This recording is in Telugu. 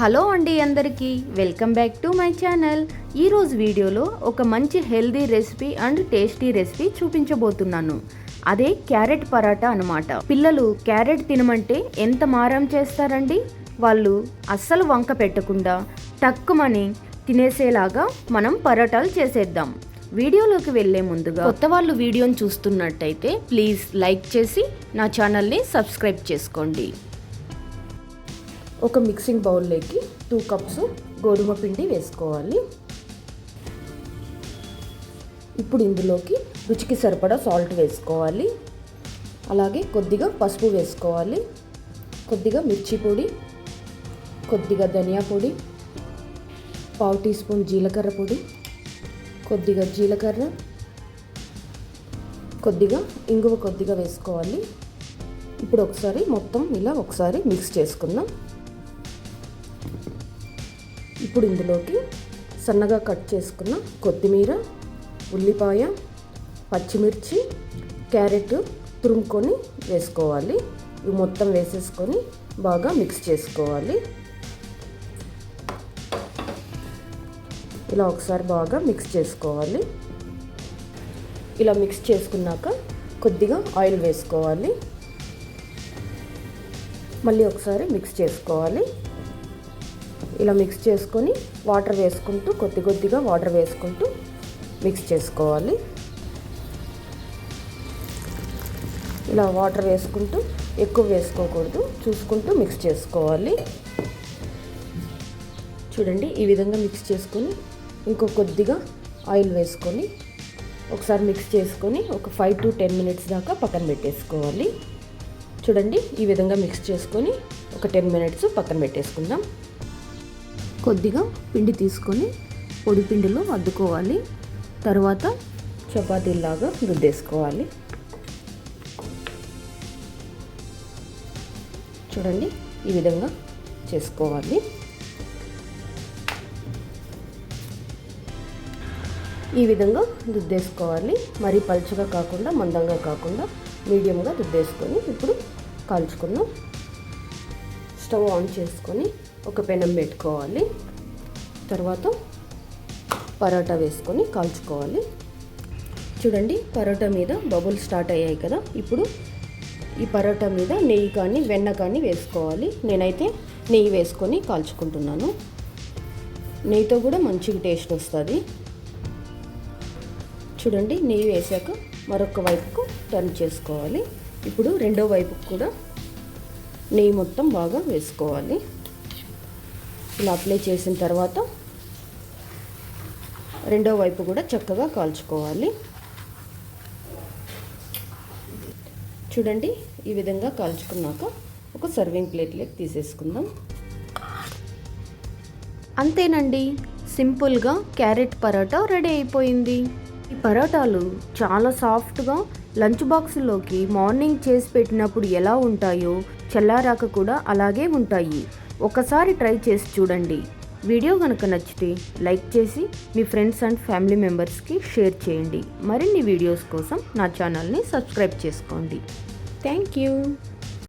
హలో అండి అందరికీ welcome back to my channel. ఈరోజు వీడియోలో ఒక మంచి healthy recipe and tasty recipe చూపించబోతున్నాను. అదే క్యారెట్ పరాటా అనమాట పిల్లలు క్యారెట్ తినమంటే ఎంత మారం చేస్తారండి? వాళ్ళు అస్సలు వంక పెట్టకుండా తక్కువని తినేసేలాగా మనం పరాటాలు చేసేద్దాం. వీడియోలోకి వెళ్ళే ముందుగా కొత్త వాళ్ళు వీడియోని చూస్తున్నట్టయితే ప్లీజ్ లైక్ చేసి నా ఛానల్ని సబ్స్క్రైబ్ చేసుకోండి. ఒక మిక్సింగ్ బౌల్లోకి టూ కప్స్ గోధుమ పిండి వేసుకోవాలి. ఇప్పుడు ఇందులోకి రుచికి సరిపడా సాల్ట్ వేసుకోవాలి. అలాగే కొద్దిగా పసుపు వేసుకోవాలి. కొద్దిగా మిర్చి పొడి కొద్దిగా ధనియా పొడి పావు టీ స్పూన్ జీలకర్ర పొడి కొద్దిగా జీలకర్ర కొద్దిగా ఇంగువ కొద్దిగా వేసుకోవాలి. ఇప్పుడు ఒకసారి మొత్తం ఇలా ఒకసారి మిక్స్ చేసుకుందాం. ఇప్పుడు ఇందులోకి సన్నగా కట్ చేసుకున్న కొత్తిమీర ఉల్లిపాయ పచ్చిమిర్చి క్యారెట్ తురుముకొని వేసుకోవాలి. ఇవి మొత్తం వేసేసుకొని బాగా మిక్స్ చేసుకోవాలి. ఇలా ఒకసారి బాగా మిక్స్ చేసుకోవాలి. ఇలా మిక్స్ చేసుకున్నాక కొద్దిగా ఆయిల్ వేసుకోవాలి. మళ్ళీ ఒకసారి మిక్స్ చేసుకోవాలి. ఇలా మిక్స్ చేసుకొని వాటర్ వేసుకుంటూ కొద్ది కొద్దిగా వాటర్ వేసుకుంటూ మిక్స్ చేసుకోవాలి. ఇలా వాటర్ వేసుకుంటూ ఎక్కువ వేసుకోకూడదు. చూసుకుంటూ మిక్స్ చేసుకోవాలి. చూడండి ఈ విధంగా మిక్స్ చేసుకొని ఇంకో కొద్దిగా ఆయిల్ వేసుకొని ఒకసారి మిక్స్ చేసుకొని ఒక ఫైవ్ టు టెన్ మినిట్స్ దాకా పక్కన పెట్టేసుకోవాలి. చూడండి ఈ విధంగా మిక్స్ చేసుకొని ఒక టెన్ మినిట్స్ పక్కన పెట్టేసుకుందాం. కొద్దిగా పిండి తీసుకొని పొడి పిండిలో అద్దుకోవాలి. తర్వాత చపాతీలాగా రుద్దేసుకోవాలి. చూడండి ఈ విధంగా చేసుకోవాలి. ఈ విధంగా రుద్దేసుకోవాలి. మరీ పలుచగా కాకుండా మందంగా కాకుండా మీడియంగా రుద్దేసుకొని ఇప్పుడు కాల్చుకుందాం. స్టవ్ ఆన్ చేసుకొని ఒక పెనం పెట్టుకోవాలి. తర్వాత పరోటా వేసుకొని కాల్చుకోవాలి. చూడండి పరోటా మీద బబుల్ స్టార్ట్ అయ్యాయి కదా. ఇప్పుడు ఈ పరోటా మీద నెయ్యి కానీ వెన్న కానీ వేసుకోవాలి. నేనైతే నెయ్యి వేసుకొని కాల్చుకుంటున్నాను. నెయ్యితో కూడా మంచిగా టేస్ట్ వస్తుంది. చూడండి నెయ్యి వేసాక మరొక వైపుకు టర్న్ చేసుకోవాలి. ఇప్పుడు రెండో వైపుకు కూడా నెయ్యి మొత్తం బాగా వేసుకోవాలి. ఇలా అప్లై చేసిన తర్వాత రెండో వైపు కూడా చక్కగా కాల్చుకోవాలి. చూడండి ఈ విధంగా కాల్చుకున్నాక ఒక సర్వింగ్ ప్లేట్లోకి తీసేసుకుందాం. అంతేనండి సింపుల్గా క్యారెట్ పరోటా రెడీ అయిపోయింది. ఈ పరోటాలు చాలా సాఫ్ట్గా లంచ్ బాక్స్లోకి మార్నింగ్ చేసి పెట్టినప్పుడు ఎలా ఉంటాయో చల్లారాక కూడా అలాగే ఉంటాయి. ఒకసారి ట్రై చేసి చూడండి. వీడియో కనుక నచ్చితే లైక్ చేసి మీ ఫ్రెండ్స్ అండ్ ఫ్యామిలీ మెంబర్స్కి షేర్ చేయండి. మరిన్ని వీడియోస్ కోసం నా ఛానల్ని సబ్స్క్రైబ్ చేసుకోండి. Thank you